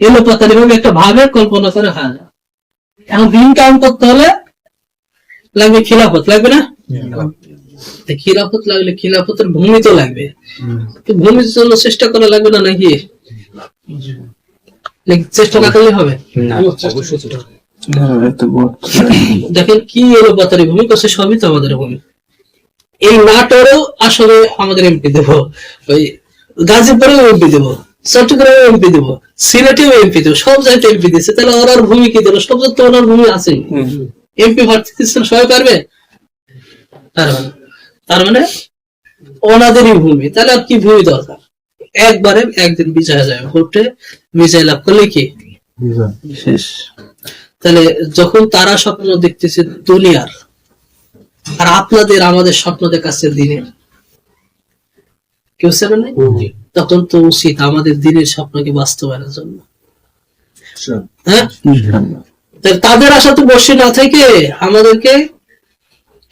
এলোপাতারি ভাবে একটা ভাবে কল্পনা করে হয়। না এখন দিন কাম করতে হলে লাগবে খিলাফত লাগবে না? খিলাফত। লাগলে খিলাফতের ভূমি তো লাগবে। তো ভূমির জন্য চেষ্টা করা লাগবে না নাকি? নাকি চেষ্টা না করলে হবে? দেখেন কি এলোপাতারি ভূমি করছে সবই তো আমাদের ভূমি। এই নাটোরেও আসলে আমাদের এমপি দেব। ওই গাজীপুরেও এমপি দেব। চট্টগ্রামে এমপি দেব সিলেটেও এমপি দেব সব জায়গায় এমপি দিচ্ছে তাহলে ওনার ভূমি কি দেবো সব তো ওনার ভূমি আছে এমপি ভর্তি দিচ্ছেন সবাই পারবে? পারবে তার মানে ওনাদেরই ভূমি তাহলে আর কি ভূমি দরকার? একবারে একদিন বিজয় যাবে ভোটে বিজয় লাভ করলে কি? শেষ। তাহলে যখন তারা স্বপ্ন দেখতেছে দুনিয়ার আর আপনাদের আমাদের স্বপ্ন দেখাচ্ছে দিনের কেউ সেটা নেই? তখন তো উচিত আমাদের দিনের স্বপ্নকে বাস্তবায়নের জন্য। হ্যাঁ? তাদের আশা তো বসে না থেকে আমাদেরকে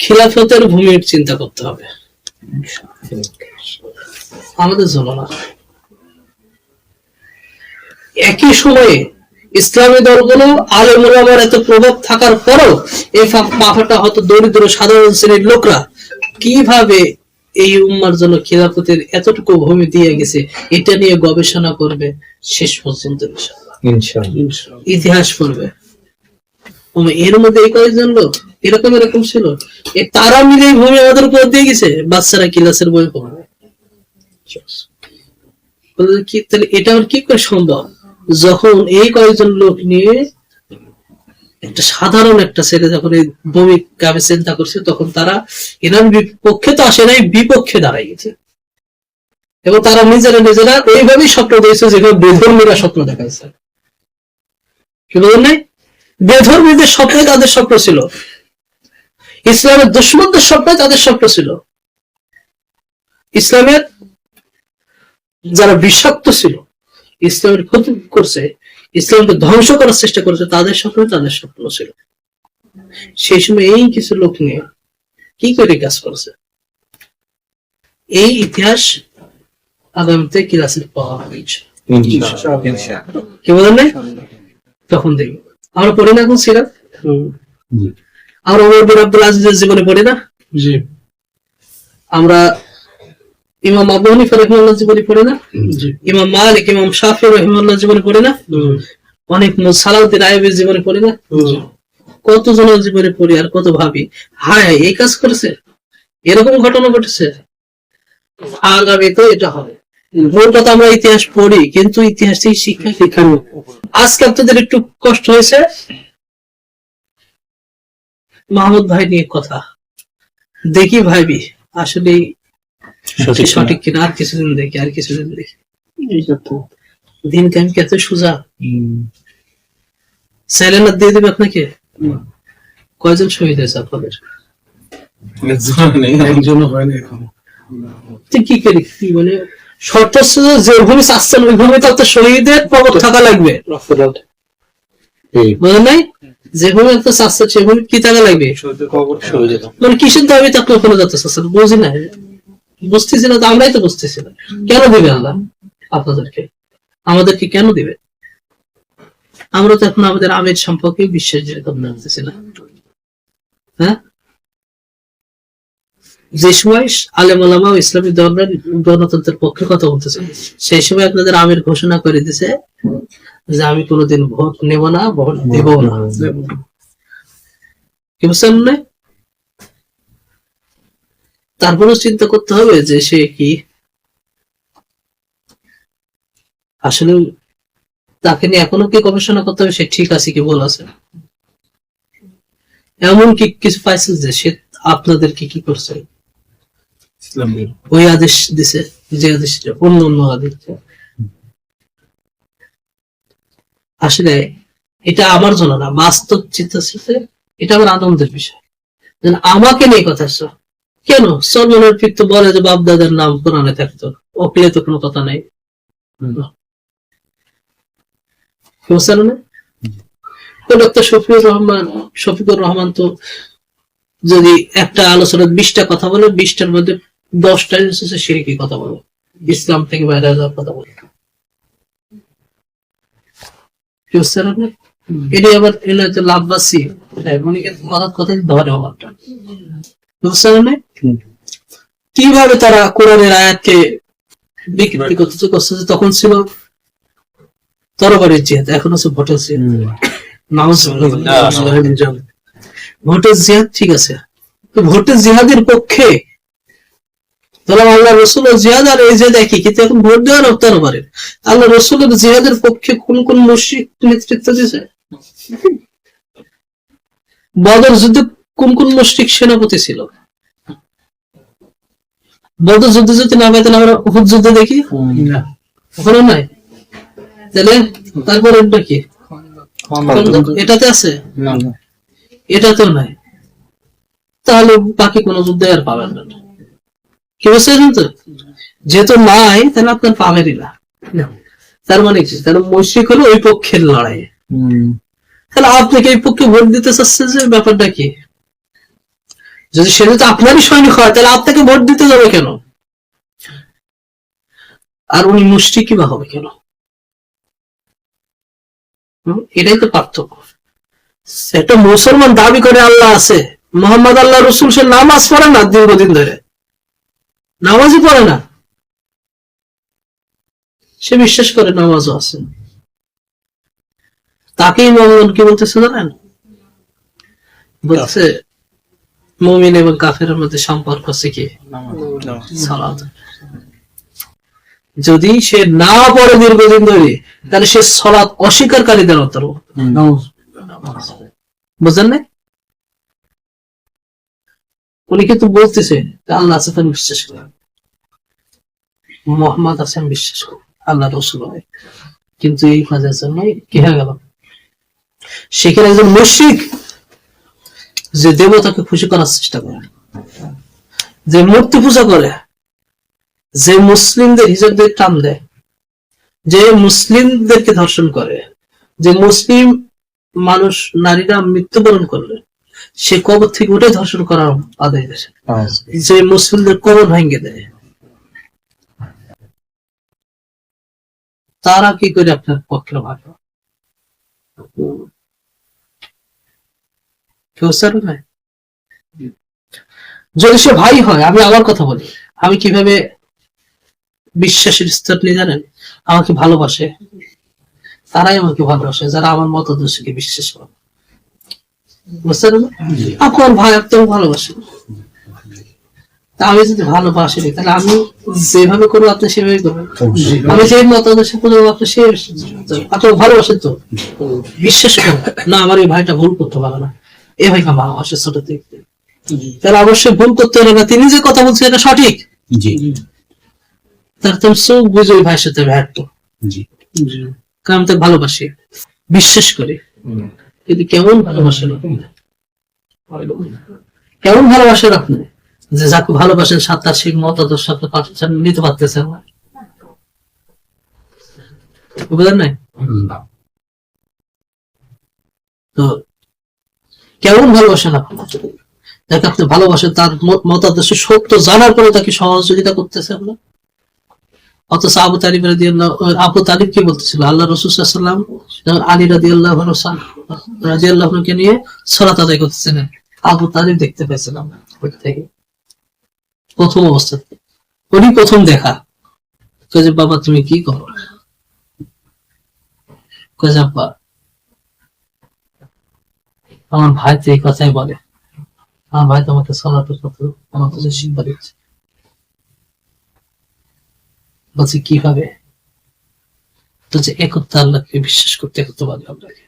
খিলাফতের ভূমির চিন্তা করতে হবে। আমাদের জন্য না একই সময়ে ইসলামী দলগুলো আলেমুল আমার এত প্রভাব থাকার পরও এই পাফাটা হয়তো দরিদ্র সাধারণ শ্রেণির লোকরা কীভাবে এই উম্মার জন্য খিলাফতের এতটুকু ভূমি দিয়ে গেছে এটা নিয়ে গবেষণা করবে শেষ পর্যন্ত ইতিহাস পড়বে। এর মধ্যে এই কয়েকজন লোক এরকম এরকম ছিল। এ তারা মিলে ভূমি আমাদের উপর দিয়ে গেছে বাচ্চারা কিলাসের বই পড়বে। বলে কি তাহলে এটা আর কি করে সম্ভব? যখন এই কয়েকজন লোক নিয়ে একটা সাধারণ একটা ছেলে যখন এই কামে চিন্তা করছে, তখন তারা এনার বিপক্ষে তো আসে নাই, বিপক্ষে দাঁড়াই গেছে। এবং তারা নিজেরা নিজেরা এইভাবেই স্বপ্ন দিয়েছে যেভাবে বেধর্মীরা স্বপ্ন দেখাইছে। কি বলেন নাই? বেধর্মীদের স্বপ্নে তাদের স্বপ্ন ছিল। ইসলামের দুশ্মনদের স্বপ্নে তাদের স্বপ্ন ছিল। ইসলামের যারা বিষাক্ত ছিল, ইসলামের ক্ষতি করছে ইসলামকে ধ্বংস করার চেষ্টা করেছে তাদের স্বপ্ন তাদের স্বপ্ন ছিল। সেই সময় এই কিছু লোক নিয়ে কি করে কাজ করেছে? এই ইতিহাস আগামীতে ক্লাসে পাওয়া হয়েছে কি বলেন নাই? তখন দেখব। আমরা পড়ি না এখন সিরাত? আমরা ওমর বিন আব্দুল আজিজের জীবনে পড়ি না? জি। আমরা ইমাম আবু হানিফা রহিমাল্লাহ জীবনে পড়ি না? ইমাম মালিক ইমাম শাফি রহিমাল্লাহ জীবনে পড়ি না? অনেক সালাউদ্দিন আইবের জীবনে পড়ি না? কত জনের জীবনে পড়ি আর কত ভাবি? হায় এই কাজ করেছে? এরকম ঘটনা ঘটেছে? আগামী তো এটা হবে। মূল কথা আমরা ইতিহাস পড়ি কিন্তু ইতিহাস থেকে শিক্ষা শিক্ষা নেই। আজকে আপনাদের একটু কষ্ট হয়েছে? মাহমুদ ভাই নিয়ে কথা। দেখি ভাইবি আসলে সঠিক কিনা? আর কিছুদিন দেখি আর কিছুদিন দেখি। দিন কেন কত সোজা? সাইলেন্ট দিয়ে দেবে আপনাকে? কয়জন শহীদ হয়েছে আপনাদের? একজনও হয়নি এখন। কি করি? কি মানে শর্ত হচ্ছে যে যে ভূমি চাচ্ছেন ওই ভূমি তো শহীদের প্রবক থাকা লাগবে। বুঝলেন নাই? কি থাকা লাগবে? মানে কিসের দাবিতে আপনি ওখানে যেতে চাচ্ছেন বুঝি না। বুঝতেছি না তো, আমরাই তো বুঝতেছি না। কেন দিবে আল্লাহ আপনাদেরকে? আমাদেরকে কেন দিবে? আমরা তো এখন আমাদের আমের সম্পর্কে বিশ্বাস যেরকম রাখতেছি না। হ্যাঁ? যে সময় আলেম আলামা ইসলামী দলরা গণতন্ত্রের পক্ষে কথা বলতেছে, সেই সময় আপনাদের আমের ঘোষণা করে দিছে যে আমি কোনোদিন ভোট নেব না, ভোট দেব না। কি না তারপরেও চিন্তা করতে হবে যে সে কি? আসলে তাকে নিয়ে এখনও কি গবেষণা করতে হবে সে ঠিক আছে কি ভুল আছে? এমন কি কিছু পাইছে যে সে আপনাদেরকে কি করছে? ওই আদেশ দিছে যে আদেশ অন্য অন্য আদেশ আসলে এটা আমার জন্য না বাস্তব চিন্তা এটা আমার আনন্দের বিষয়। আমাকে নিয়ে কথা কেন? সলমানের পিত্ত বলে যে বাপ দাদার নাম কোরআনে থাকতো। ওকলে তো কোনো কথা নাই। বুঝছেন না ডক্টর শফিউর রহমান শফিকুর রহমান তো যদি একটা আলোচনা বিশটা কথা বলে বিশটার মধ্যে দশটা হচ্ছে সিরিকি কথা বলে। ইসলাম থেকে বাইরে যাওয়ার কথা বলে। এটি আবার এলো লাভবাসী। উনি কিন্তু কথা কথা ধরে কীভাবে তারা কোরআনের আয়াতকে বিকৃতি করতে করছে তখন ছিল তরবারির জিহাদ এখন হচ্ছে ভোটের জিহাদ। ভোটের জিহাদ ঠিক আছে। তো ভোটের জিহাদের পক্ষে তাহলে আল্লাহ রসুল জিহাদ আর এই জিহাদ একই কিন্তু এখন ভোট দেওয়ার তরবারের। আল্লাহ রসুলের জিহাদের পক্ষে কোন কোন মুশরিক নেতৃত্ব দিয়েছে? বদর যুদ্ধে কোন কোন মুশরিক সেনাপতি ছিল। বদর যুদ্ধে যদি না পেতেন আমরা উহুদ যুদ্ধে দেখি? ওখানে নাই। তাহলে তারপর এটা কি? এটাতে আছে? না এটাতেও নাই। তাহলে বাকি কোন যুদ্ধে আর পাবেন না। কি বুঝছেন তো? যেহেতু নাই তাহলে আপনার পাবেনই না। তার মানে কি? তাহলে মৈশ্রিক হলো ওই পক্ষের লড়াই। তাহলে আপনি কি এই পক্ষে ভোট দিতে চাচ্ছেন যে ব্যাপারটা কি? যদি সেটা তো আপনারই সৈনিক হয়, তাহলে আপনাকে ভোট দিতে যাবে কেন? আর উনি মুষ্টি বা হবে কেন? এটাই তো পার্থক্য। একটা মুসলমান দাবি করে আল্লাহ আছে, মোহাম্মদ আল্লাহ রসুল, সে নামাজ পড়ে না দীর্ঘদিন ধরে? নামাজই পড়ে না। সে বিশ্বাস করে নামাজও আছে। তাকেই মোহাম্মদ কি বলতেছে জানেন? বলছে মুমিন এবং কাফের মধ্যে সম্পর্ক আছে কি? সালাত। যদি সে না পড়ে দীর্ঘদিন ধরে তাহলে সে সলাৎ অস্বীকারীদের অন্তর্ভুক্ত। বুঝলেন না? উনি কিন্তু বলতেছে আল্লাহ আছে তুমি বিশ্বাস করেন। মোহাম্মদ আছে আমি বিশ্বাস করি। আল্লাহ রসুল হয়। কিন্তু এই কাজের জন্য কি হয়ে গেল? সেখানে একজন মুশরিক যে দেবতাকে খুশি করার চেষ্টা করে। যে মূর্তি পূজা করে যে মুসলিমদের হিসাবদের টান দেয় যে মুসলিমদেরকে ধর্ষণ করে যে মুসলিম মানুষ নারীরা মৃত্যুবরণ করলে সে কবর থেকে উঠে ধর্ষণ করার আদায় দেয়। যে মুসলিমদের কবর ভেঙে দেয়। তারা কি করে আপনার পক্ষে ভালো কেউ স্যার নাই যদি সে ভাই হয়, আমি আমার কথা বলি। আমি কীভাবে বিশ্বাসের স্তর নিয়ে জানেন? আমাকে ভালোবাসে। তারাই আমাকে ভালোবাসে, যারা আমার মতাদর্শকে বিশ্বাস করে। বুঝতে আপনার ভাই আপনার ভালোবাসেন। তা আমি যদি ভালোবাসি, তাহলে আমি যেভাবে করব, আপনি সেভাবে করবেন। আমি যে মতাদর্শ করব, আপনি সে আপনার ভালোবাসেন তো? বিশ্বাস করেন। না, আমার এই ভাইটা ভুল করতে পারে না। এ ভাইকে আমার ভালোবাসে ছোট থেকে। তাহলে অবশ্যই ভুল করতে হবে না। তিনি যে কথা বলছেন এটা সঠিক? জি। তার চোখ বুঝে ওই ভাইয়ের সাথে ব্যর্থ। জি। কারণ তাকে ভালোবাসি বিশ্বাস করি। কিন্তু কেমন ভালোবাসেন আপনি? কেমন ভালোবাসেন আপনি? যে যাকে ভালোবাসেন সাতটা শিখ মতাদর্শ আপনি পাচ্ছেন নিতে পারতেছেন না বুঝলেন নাই? তো কেমন ভালোবাসেন আপনি? যাকে আপনি ভালোবাসেন, তার মতাদর্শ সত্য জানার পরে তাকে সহযোগিতা করতেছে না অথচ আবু তালিব রাদি আবু তালিব কি বলতেছিল? আল্লাহ রসুলাম আলী রাদি আল্লাহ রাজি আল্লাহকে নিয়ে সরাত আদায় করতেছিলেন আবু তালিব দেখতে পেয়েছিলাম থেকে। প্রথম অবস্থাতে উনি প্রথম দেখা। কয়ে বাবা, তুমি কি করো? কয়ে আব্বা আমার ভাই তো এই কথাই বলে। আমার ভাই তোমাকে সলাতের কথা আমার কাছে শিক্ষা দিচ্ছে। বলছে কীভাবে? বলছে একত্র আল্লাহকে বিশ্বাস করতে করতে পারি আপনাকে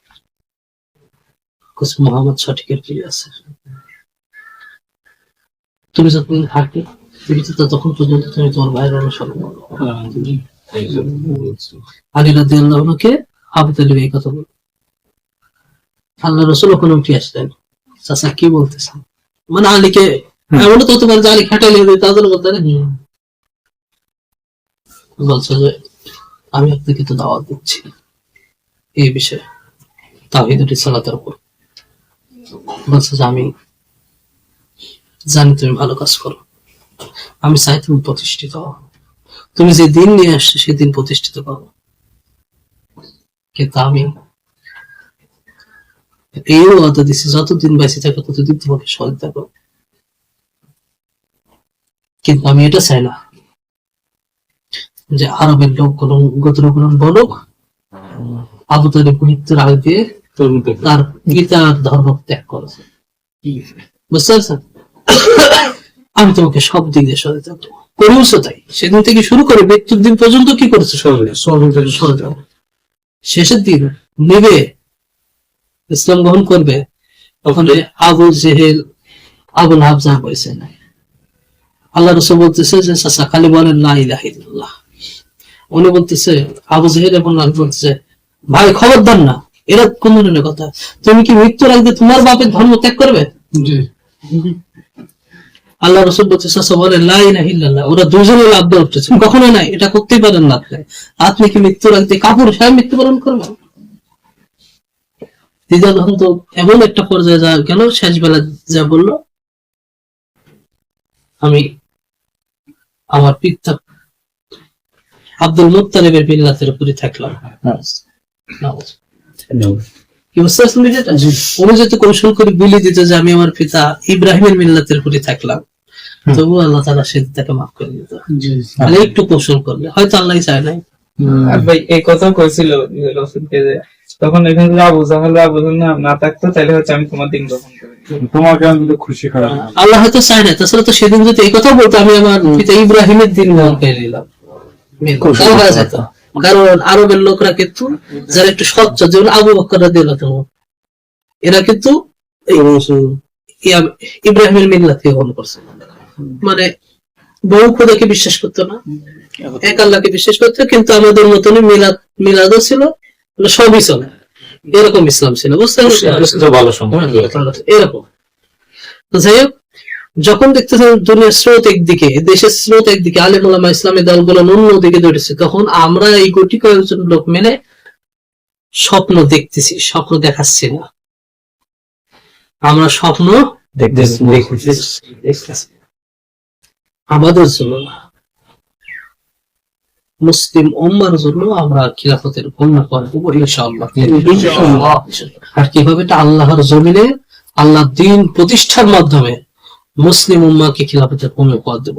বলছে, মোহাম্মদ সঠিকের কি আছে। তুমি যখন থাকবে তুমি তো ততক্ষণ পর্যন্ত তুমি তোমার ভাইয়ের অনুসরণ করো। আলী রাদি আল্লাহকে আবু তালিব এই কথা বল। আল্লাহ রসুল ওখানে উঠে আসলেন। চাচা কি বলতেছেন? মানে আলীকে এমন তো হতে পারে যে আলী খাটাইলে তাদের বলতে। বলছে যে আমি আপনাকে তো দাওয়াত দিচ্ছি। এই বিষয়ে তাহিদুটি সালাতের উপর। বলছে যে আমি জানি তুমি ভালো কাজ করো। আমি চাই তুমি প্রতিষ্ঠিত হও। তুমি যে দিন নিয়ে আসছো সেদিন প্রতিষ্ঠিত করো। কিন্তু আমি এই ওয়াদা দিছি যতদিন বেঁচে থাকো ততদিন তোমাকে কিন্তু আমি এটা চাই না যে আরবের গোত্রগুলো বলুক আবু তালিব মৃত্যুর আগে তার গীতার ধর্ম ত্যাগ করেছে। বুঝতে পারছেন? আমি তোমাকে সব দিক দিয়ে সহায়তা করব। করেওছো তাই। সেদিন থেকে শুরু করে মৃত্যুর দিন পর্যন্ত কি করেছে? সবে সহায়তা শেষের দিন নেবে ইসলাম গ্রহণ করবে ওখানে আবু জেহেল আবুল হাফজা হয়েছে। না আল্লাহ রসুল বলতেছে যে চাচা খালি বলেন না ইলাহা উনি বলতেছে আবু জেহেল এবং বলতেছে ভাই খবরদার না এরা কোন ধরনের কথা? তুমি কি মৃত্যুর আগে তোমার বাপের ধর্ম ত্যাগ করবে? আল্লাহ রসুল বলছে চাচা বলেন লা ইলাহা ইল্লাল্লাহ। ওরা দুজনে লাভ দিয়ে উঠতেছে কখনো নাই এটা করতেই পারেন না আপনি। আপনি কি মৃত্যুর আগে কাপড় সাহেব মৃত্যুবরণ করবেন? দিদা তখন তো এমন একটা পর্যায়ে যা কেন শেষ বেলা যা বলল? আমি আমার পিতা আব্দুল মুত্তালিবের বিল্লাতের উপরে থাকলাম। নামাজ। কি বুঝতে পারছেন বিষয়টা? উনি যদি কৌশল করে বিলি দিত যে আমি আমার পিতা ইব্রাহিমের মিল্লাতের উপরে থাকলাম। তবু আল্লাহ তালা সে তাকে মাফ করে দিত। তাহলে একটু কৌশল করলে। হয়তো আল্লাহ চায় নাই। ভাই এই কথা কইছিল রসুলকে যে তখন এখানে যদি আবু জাহাল আবু জাহেল না না থাকতো তাহলে হচ্ছে আমি তোমার দিন গ্রহণ করি তোমাকে আমি তো খুশি খারাপ আল্লাহ হয়তো চায় না। তাছাড়া তো সেদিন যদি এই কথা বলতো আমি আমার পিতা ইব্রাহিমের দিন গ্রহণ করে নিলাম। কারণ আরবের লোকরা কিন্তু যারা একটু স্বচ্ছ যেমন আবু বকর দিল এরা কিন্তু এই ইব্রাহিমের গ্রহণ করছে। মানে বহু খোদাকে বিশ্বাস করতো না। এক আল্লাহকে বিশ্বাস করতো কিন্তু আমাদের মতনই মিলাদ মিলাদও ছিল। সবই চলে। এরকম ইসলাম ছিল বুঝতে পারছেন? এরকম। যাই হোক যখন দেখতেছেন দুনিয়ার স্রোত একদিকে দেশের স্রোত একদিকে আলিম ওলামা ইসলামী দলগুলো অন্য দিকে দৌড়েছে তখন আমরা এই গুটি কয়েকজন লোক মেনে স্বপ্ন দেখতেছি স্বপ্ন দেখাচ্ছি না। আমরা স্বপ্ন দেখতেছি। আমাদের জন্য না। মুসলিম উম্মার জন্য আমরা খিলাফতের কন্যা করব ইনশাআল্লাহ। আর কীভাবে এটা আল্লাহর জমিনে আল্লাহ দিন প্রতিষ্ঠার মাধ্যমে মুসলিম উম্মাকে খিলাফতের কমে পদ দেব।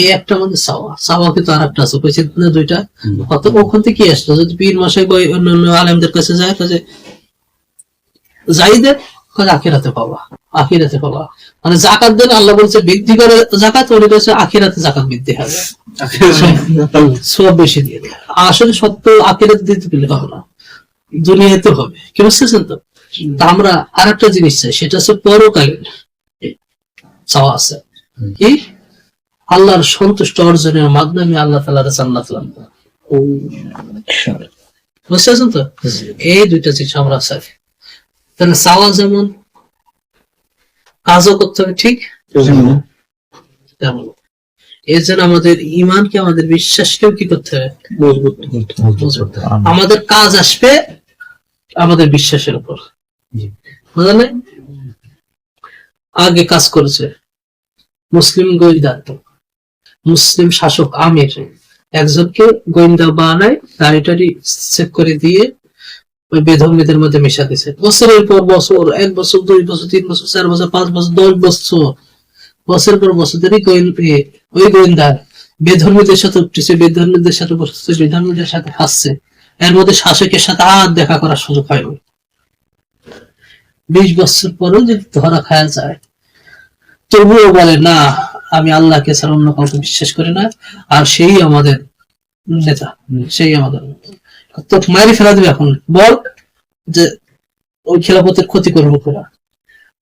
এই একটা আমাদের চাওয়া চাওয়া কিন্তু আর একটা আছে কইছে না দুইটা? কত ওখান থেকে আসলো যদি পীর মাসে কই অন্যান্য আলেমদের কাছে যায় কাজে যাই দেন কাজে আখিরাতে পাবা। আখিরাতে পাবা মানে জাকাত দেন আল্লাহ বলছে বৃদ্ধি করে জাকাত উনি বলছে আখিরাতে জাকাত বৃদ্ধি হবে। সব বেশি দিয়ে। আসলে সত্য আখিরাত দিতে পেলে হবে না। দুনিয়াতে হবে। কি বুঝতেছেন তো? আমরা আর একটা জিনিস চাই সেটা হচ্ছে পরকালীন চাওয়া আছে। কি? আল্লাহর সন্তুষ্ট অর্জনের মাধ্যমে আল্লাহ তালার জান্নাত লাভ। বুঝতে পারছেন তো? এই দুইটা জিনিস আমরা চাই। তাহলে চাওয়া যেমন কাজও করতে হবে ঠিক? তেমন এর জন্য আমাদের ইমানকে আমাদের বিশ্বাসকেও কি করতে হবে? আমাদের কাজ আসবে আমাদের বিশ্বাসের উপর। বুঝলেন আগে কাজ করেছে মুসলিম গোয়েন্দা মুসলিম শাসক আমির। একজনকে গোয়েন্দা বানায় তাড়াতাড়ি চেক করে দিয়ে ওই বেধর্মীদের মধ্যে মেশা দিছে। বছরের পর বছর, এক বছর, দুই বছর, তিন বছর, চার বছর, পাঁচ বছর, দশ বছর, বছরের পর বছর ধরে ওই গোয়েন্দা বেধর্মীদের সাথে উঠতেছে, বেধর্মীদের সাথে বসছে বেধর্মীদের সাথে খাচ্ছে এর মধ্যে শাসকের সাথে আর দেখা করার সুযোগ হয় বিশ বছর পরেও যদি ধরা খায়া যায়, তবুও বলে, না, আমি আল্লাহকে ছাড়া অন্য কাউকে বিশ্বাস করি না। আর সেই আমাদের নেতা, সেই আমাদের তো মারি ফেলা দেবে এখন। বল যে ওই খেলাফতের ক্ষতি করব তোরা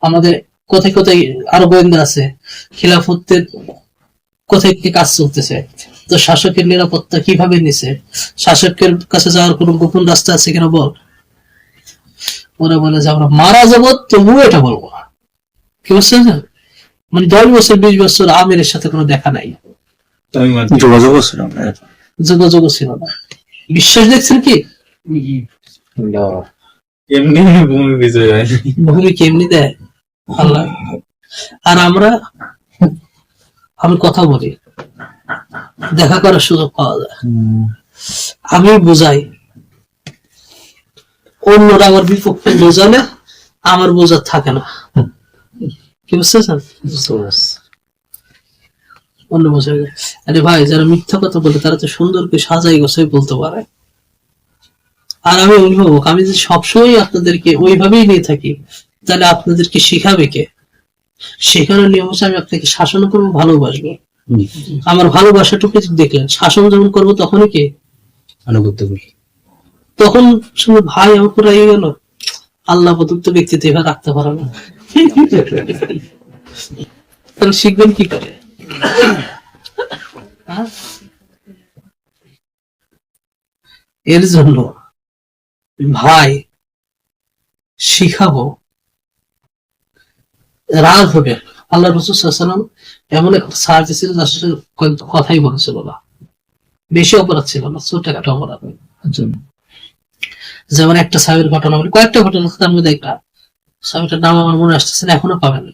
আমাদের কোথায় কোথায় আরও গোয়েন্দা আছে খিলাফতের কোথায় কি কাজ চলতেছে? তো শাসকের নিরাপত্তা কীভাবে নিছে? শাসকের কাছে যাওয়ার কোনো গোপন রাস্তা আছে কিনা বল? ওরা বলে যে আমরা মারা যাব তবুও এটা বলব না। কি বুঝছেন মানে দশ বছর বিশ বছর আমিরের সাথে কোনো দেখা নাই। আমি মানছি যোগাযোগ আছে না। যোগাযোগ ছিল না। বিশ্বাস দেখছেন কি? এমনি ভূমি বিজয় হয়? ভূমি কেমনি দেয়? আল্লাহ। আর আমরা আমি কথা বলি। দেখা করার সুযোগ পাওয়া যায়। আমি বুঝাই। অন্যরা আমার বিপক্ষে বোঝালে আমার বোঝা থাকে না। কি বুঝতেছেন? অন্য যায়। আরে ভাই যারা মিথ্যা কথা বলে তারা তো সুন্দর করে সাজাই গোছাই বলতে পারে। আর আমি অভিভাবক আমি যদি সবসময় আপনাদেরকে ওইভাবেই নিয়ে থাকি তাহলে আপনাদেরকে শিখাবে কে? শেখানোর নিয়ম হচ্ছে আমি আপনাকে শাসন করব ভালোবাসবো। আমার ভালোবাসাটুকু দেখলেন শাসন যখন করব তখনই কি? আনুগত্য করি। তখন শুনে ভাই আমার পুরো ইয়ে গেল আল্লাহ প্রদত্ত ব্যক্তিত্ব এভাবে রাখতে পারে না। তাহলে শিখবেন কি করে? এর জন্য ভাই শিখাবো। রাগ হবে। আল্লাহ রসুল এমন একটা সাহায্য ছিল যার সাথে কথাই বলেছিল না। বেশি অপরাধ ছিল না ছোট একটা অপরাধ। যেমন একটা সাহেবের ঘটনা বলি কয়েকটা ঘটনা তার মধ্যে একটা। সাহেবটার নাম আমার মনে আসতেছে না এখনও পাবেন।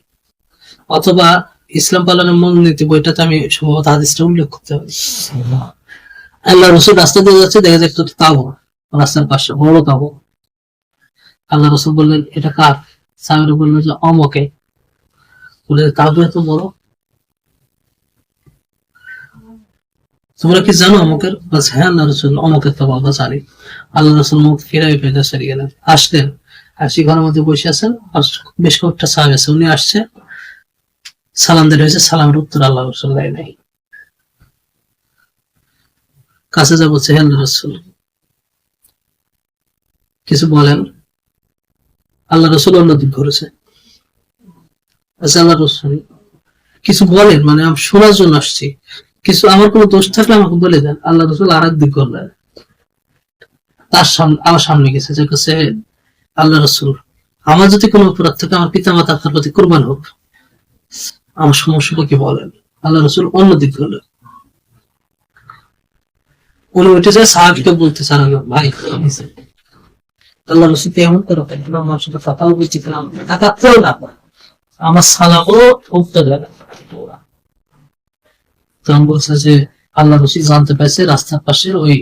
অথবা ইসলাম পালনের মূলনীতি বইটাতে আমি সম্ভবত হাদিসটা উল্লেখ করতে পারি। আল্লাহ রসুল রাস্তা দিয়ে যাচ্ছে, দেখা যায় একটা তাবু, রাস্তার পাশে, বড় তাবু। আল্লাহ রসুল বললেন, এটা কার? সাহেবের বললেন যে অমকে বলে তাবু এত বড়? তোমরা কি জানো অমুকের? বাস হ্যাঁ আল্লাহ রসুল অমুকের তো বাবা জানি। আল্লাহ রসুল মুখ ফিরাই ফেলে সেরে গেলেন। আসলেন, আসি ঘরের মধ্যে বসে আছেন, আর বেশ কয়েকটা সাহেব আছে, উনি আসছে। সালাম দিলে হয়েছে, সালামের উত্তর আল্লাহ রসুল দেয় নাই। কাছে যা হে আল্লাহ রসুল। কিছু বলেন? আল্লাহ রসুল অন্যদিক ঘুরেছে আচ্ছা আল্লাহ রসুল, কিছু বলেন মানে আমি শোনার জন্য আসছি। কিছু, আমার কোনো দোষ থাকলে আমাকে বলে দেন, আল্লাহ রসুল আর দিক করলেন তার সামনে আমার সামনে গেছে, যে কাছে আল্লাহ রসুল, আমার যদি কোনো অপরাধ থাকে, আমার পিতা মাতা আপনার প্রতি কোরবান হোক। আমার সমস্যাটা কি বলেন। আল্লাহ রসুল অন্য দিক করলেন উনি উঠে যায় সাহাবিকে বলতে চান ভাই আল্লাহ রসুল তো এমন করো আমার সাথে কথাও বলছিলাম তাকাতেও না। আমার সালামও উঠতে দেয় তখন বলছে যে আল্লাহ রসুল জানতে পারছে রাস্তার পাশে ওই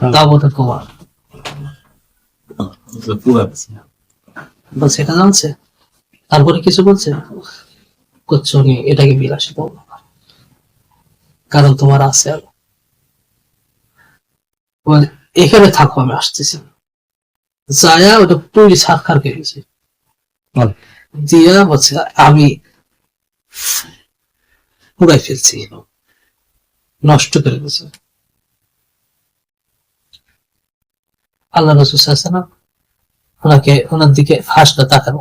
তাবতের কুমার। বলছে এটা জানছে? তারপরে কিছু বলছে? করছ নি এটাকে বিলাসী বলব না। কারণ তোমার আছে আলো এখানে থাকো আমি আসতেছি। যায়া ওটা পুরি সাক্ষার গেছে দিয়া বলছে আমি পুরাই ফেলছি নষ্ট করে দিয়েছে আল্লাহ রসুল ওনাকে ওনার দিকে হাসলে তাকানো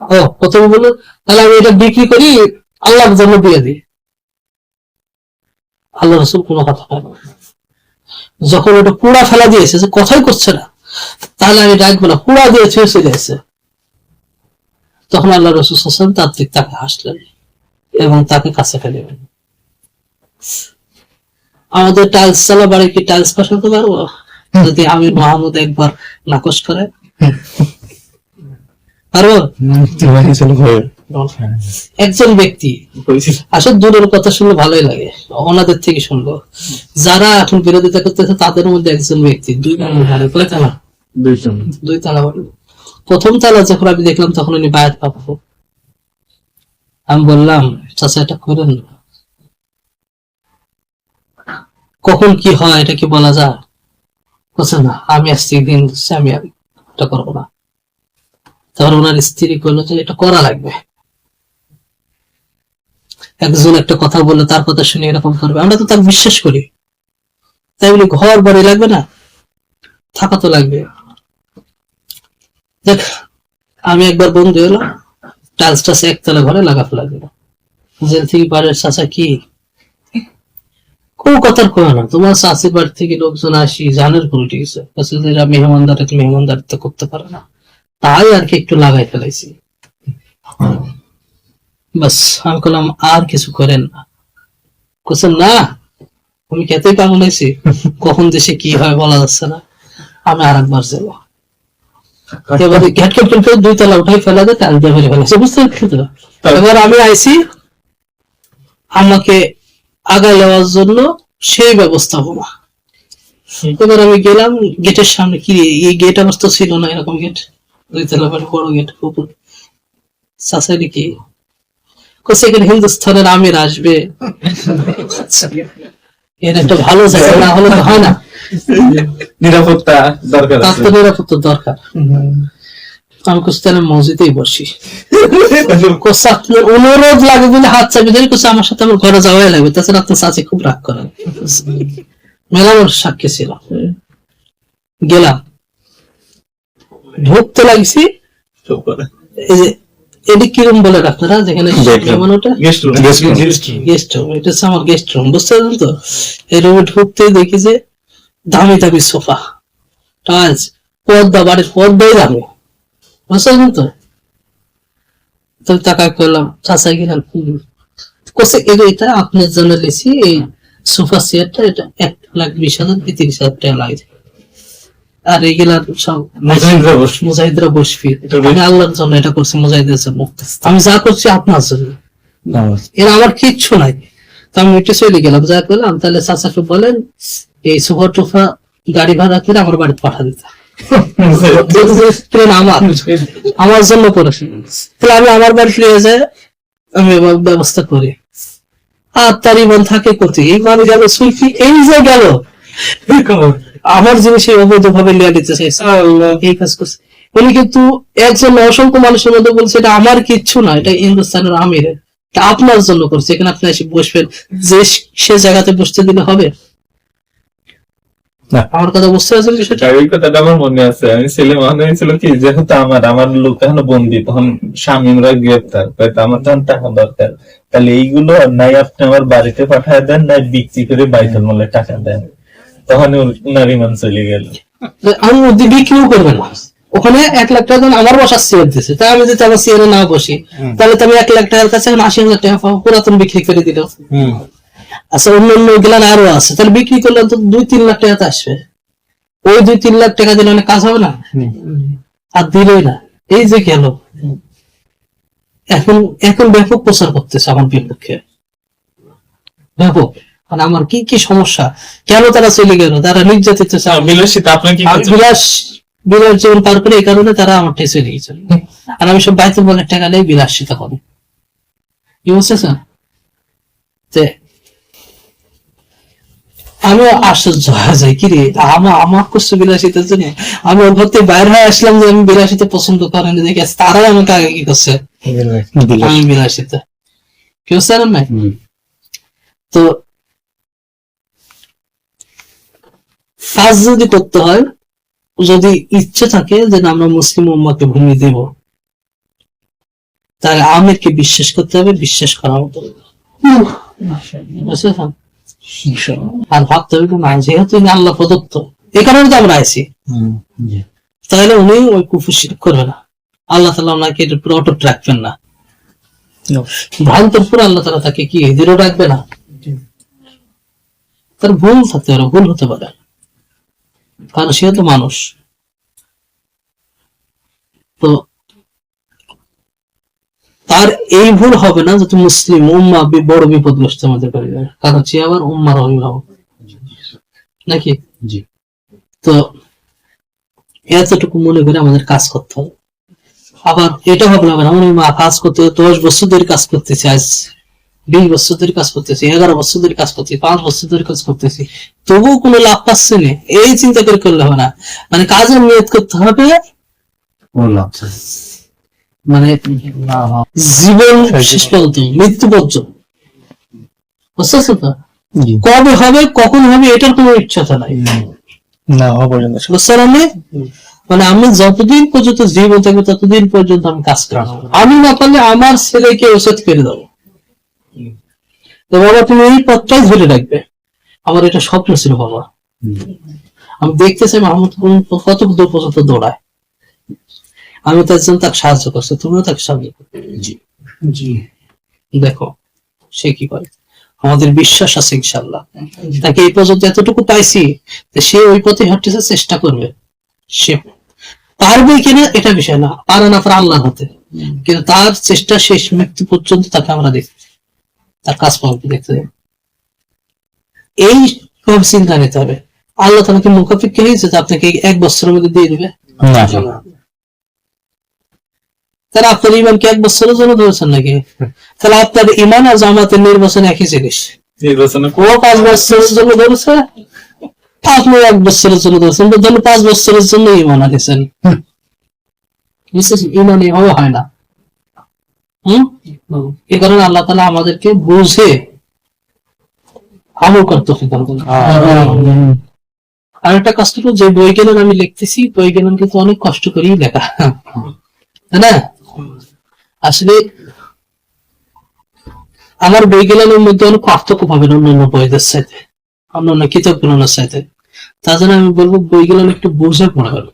ও, প্রথমে বলল, তাহলে আমি এটা বিক্রি করি, আল্লাহর জন্য দিয়ে দিই। আল্লাহ রসুল কোনো কথা বলে যখন ওটা পুরা ফেলা দিয়েছে যে কথাই করছে না। তাহলে আমি ডাকবো না পুরা দিয়ে ছুঁয়ে চলে এসে তখন আল্লাহ রসুল হাসান তার দিক তাকে হাসলেন এবং তাকে কাছে ফেলেবেন আমাদের টাইলস চালা বাড়ি কি টাইলস বসাতে পারব? যদি আমি মাহমুদ একবার নাকচ করে। পারব একজন ব্যক্তি। আসলে দূরের কথা শুনলে ভালোই লাগে ওনাদের থেকে শুনব। যারা এখন বিরোধিতা করতেছে তাদের মধ্যে একজন ব্যক্তি। দুই কয় তালা? দুই তালা প্রথম তালা যখন আমি দেখলাম তখন উনি বায়াত পাবো আমি বললাম চাচা এটা করেন কখন কি হয় এটা কি বলা যায়? বলছে না আমি আসছি দিন আমি এটা করব না। তারপর ওনার স্ত্রী করল যে এটা করা লাগবে। একজন একটা কথা বললে তার কথা শুনে এরকম করবে। আমরা তো তাকে বিশ্বাস করি। তাই বলি, ঘর বাড়ি লাগবে না? থাকা তো লাগবে। দেখ, আমি একবার বন্ধু এলাম টাইলস টাস একতলা ঘরে লাগা ফেলা দিল। যে থেকে বাড়ির চাচা কি? কোন কথার কয় না। তোমার চাষির বাড়ি থেকে লোকজন আসি, জানের কোনো ঠিক আছে। মেহমানদারি, মেহমানদারিত্ব করতে পারে না। তাই আর কি একটু লাগাই ফেলাইছি। বাস আমি বললাম আর কিছু করেন না। বলছেন না আমি খেতেই পাগল হয়েছি কখন দেশে কি হয় বলা যাচ্ছে না। আমি আর একবার যাব। এবারে ঘ্যাট খেট খেলতে দুই তলা উঠাই ফেলা যায় টাল দিয়ে ফেলে ফেলেছে বুঝতে পারছি তো? এবার আমি আইছি আমাকে আগায় নেওয়ার জন্য সেই ব্যবস্থাপনা। এবার আমি গেলাম গেটের সামনে কি এই গেট আমার তো ছিল না এরকম গেট। দুই তলা বাড়ি বড় গেট উপর সাসাইডি কি? সেখানে হিন্দুস্তানের আমির আসবে। এর একটা ভালো জায়গা না হলে তো হয় না। নিরাপত্তা দরকার তার তো নিরাপত্তা দরকার। আমি কোথাও তাহলে মসজিদেই বসি। কোসা আপনার অনুরোধ লাগে বলে হাত চাবি ধরে কোসা আমার সাথে আমার ঘরে যাওয়াই লাগবে। তাছাড়া আপনার চাচি খুব রাগ করেন। মেলা সাক্ষী ছিল। গেলাম। ঢুকতে লাগছি। চুপ এই যে এটি কিরম বলে আপনারা যেখানে যেমন ওটা. গেস্ট রুম এটা হচ্ছে আমার গেস্ট রুম বুঝতে পারলেন তো? এই রুমে ঢুকতে দেখি যে দামি দামি সোফা। টাইলস পর্দা বাড়ির পর্দাই দামি। বুঝতে পারলেন তো? তো টাকা করলাম চাষা গেলাম কোসে এগো এটা আপনার জন্য লেছি এই সোফা চেয়ারটা এটা এক লাখ বিশ হাজার তিরিশ হাজার টাকা লাগে আর এগুলা সব মুজাহিদরা এটা আমি আল্লাহর জন্য এটা করছি মুজাহিদের জন্য আমি যা করছি আপনার জন্য। এর আমার কিচ্ছু নাই। তো আমি একটু চলে গেলাম যা করলাম তাহলে চাচাকে বলেন এই সোফা টোফা গাড়ি ভাড়া করে আমার বাড়িতে পাঠা দিতে ট্রেন আমার আমার জন্য করেছে তাহলে আমি আমার বাড়ি ফিরে যায় আমি ব্যবস্থা করি। আর তার ইমান থাকে কোথায়? এই মানে গেল সুইফি এই যে গেল। আমার জিনিস এই অবৈধ ভাবে লিয়া দিতে চাইছে এই কাজ করছে? উনি কিন্তু একজন অসংখ্য মানুষের মধ্যে বলছে এটা আমার কিচ্ছু না এটা হিন্দুস্তানের আমিরের এটা আপনার জন্য করছে। এখানে আপনি এসে বসবেন। যে সে জায়গাতে বসতে দিলে হবে। আমার কথা বুঝতে পারছেন বিষয়টা? ওই কথাটা আমার মনে আছে। আমি ছেলে মনে হয়েছিল কি যেহেতু আমার আমার লোক এখনও বন্দি তখন স্বামীরা গ্রেপ্তার। তাই তো আমার তখন টাকা দরকার। তাহলে এইগুলো নাই আপনি আমার বাড়িতে পাঠায় দেন নাই বিক্রি করে বাইতুল মালে টাকা দেন। তখন উনার ইমান চলে গেল। আমি মধ্যে বিক্রিও করবে না। ওখানে এক লাখ টাকা আমার বসার চেয়ার দিছে। তাই আমি যদি আমার চেয়ারে না বসি তাহলে তো আমি এক লাখ টাকার কাছে এখন আশি হাজার টাকা পাবো। পুরাতন বিক্রি করে দিল। আচ্ছা অন্য অন্য গুলান আরও আছে। তাহলে বিক্রি করলে তো দুই তিন লাখ টাকা তো আসবে। ওই দুই তিন লাখ টাকা দিলে অনেক কাজ হবে না? আর দিলই না। এই যে গেল। এখন এখন ব্যাপক প্রচার করতেছে আমার বিপক্ষে। ব্যাপক। মানে আমার কি কি সমস্যা? কেন তারা চলে গেল? তারা নির্যাতিত? বিলাস বিলাস জীবন পার করে এই কারণে তারা আমার ঠেসে আর আমি সব বাইতুল বলে টাকা নেই বিলাসিতা করি। কি বুঝতেছেন যে আমি আশ্চর্য হয়ে যাই। কি রে আমার আমার করছে বিলাসিতার জন্য। আমি ওর থেকে বাইরে হয়ে আসলাম যে আমি বিলাসিতা পছন্দ করেন দেখে তারাই আমাকে আগে কি করছে? আমি বিলাসিতা কি বুঝতে না তো কাজ যদি করতে হয় যদি ইচ্ছে থাকে যে আমরা মুসলিম উম্মাকে ভূমি দেব। তাহলে আমিরকে বিশ্বাস করতে হবে বিশ্বাস করা মতো আর ভাবতে হবে না যেহেতু আল্লাহ প্রদত্ত এই কারণে তো আমরা আইছি। তাহলে উনি ওই কুফু শিরক করবে না। আল্লাহ তালা ওনাকে এটার পুরো অটুট রাখবেন না। ভ্রান্তর পুরো আল্লাহ তালা তাকে কি দৃঢ় রাখবে না? তার ভুল থাকতে পারে ভুল হতে পারে। কারণ সে তো মানুষ। তো তার এই ভুল হবে না যাতে মুসলিম উম্মা বড় বিপদগ্রস্ত আমাদের যায় কারণ সে আবার উম্মার অভিভাবক। নাকি? জি। তো এতটুকু মনে করে আমাদের কাজ করতে হবে। আবার এটা ভাবলে হবে না আমার মা কাজ করতে দশ বছর ধরে কাজ করতেছে আজ বিশ বছর ধরে কাজ করতেছি এগারো বছর ধরে কাজ করতেছি পাঁচ বছর ধরে কাজ করতেছি। তবুও কোনো লাভ পাচ্ছে না। এই চিন্তা করে করলে হবে না। মানে কাজের মেয়াদ করতে হবে। মানে জীবন শেষ পর্যন্ত মৃত্যু পর্যন্ত। বুঝতেছো তো? কবে হবে কখন হবে এটার কোনো ইচ্ছাটা নাই। না মানে আমি যতদিন পর্যন্ত জীবন থাকবে ততদিন পর্যন্ত আমি কাজ করব। আমি না পারলে আমার ছেলেকে ওষুধ করে দেবো। তো বাবা তুমি এই পথটাই ধরে রাখবে। আমার এটা স্বপ্ন ছিল বাবা। আমি দেখতে চাই মাহমুদ কত দূর পর্যন্ত দৌড়ায়। আমি তার জন্য তাকে সাহায্য করছি তুমিও তাকে সাহায্য করো। জি। জি। দেখো সে কি করে? আমাদের বিশ্বাস আছে ইনশাল্লাহ তাকে এই পর্যন্ত এতটুকু পাইছি সে ওই পথে হাঁটতেছে চেষ্টা করবে সে পারবে কিনা এটা বিষয় না পারে না পারে আল্লাহ হাতে। কিন্তু তার চেষ্টা শেষ মৃত্যু পর্যন্ত তাকে আমরা দেখতে তার কাজ পাবো দেখতে যাব। এই সব চিন্তা নিতে হবে। আল্লাহ তালা কি মুখাপেক্ষি হয়েছে যে আপনাকে এক বছরের মধ্যে দিয়ে দিবে। তাহলে আপনার ইমান কি এক বছরের জন্য ধরেছেন নাকি? তাহলে আপনার ইমান আর জামাতের নির্বাচন একই জিনিস। ও পাঁচ বছরের জন্য ধরেছে? আপনি এক বছরের জন্য ধরেছেন তো পাঁচ বছরের জন্য ইমান আনিছেন বিশেষ ইমান এভাবে হয় না। হম? এ কারণে আল্লাহ তালা আমাদেরকে বুঝে আমল করতে আর একটা কষ্ট হলো যে বই জ্ঞান আমি লিখতেছি কিন্তু অনেক কষ্ট করেই লেখা। তাই না? আসলে আমার বই জ্ঞানের মধ্যে অনেক পার্থক্য পাবেন অন্যান্য বইদের সাথে অন্যান্য কিতাবগুলোর সাথে। তার জন্য আমি বলব বই জ্ঞান একটু বুঝে পড়াবেন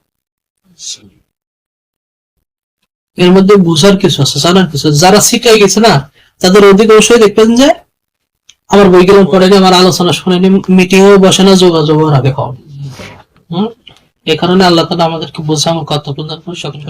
এর মধ্যে বুঝার কিছু আছে, জানার কিছু। যারা শিখাই গেছে না, তাদের অধিকাংশই দেখবেন যে, আমার বই গেলাম পড়েনি আমার আলোচনা শুনেনি মিটিং ও বসে না যোগাযোগ রাখে কম এই কারণে আল্লাহ তালা আমাদেরকে বোঝা আমার কর্তব্য সকল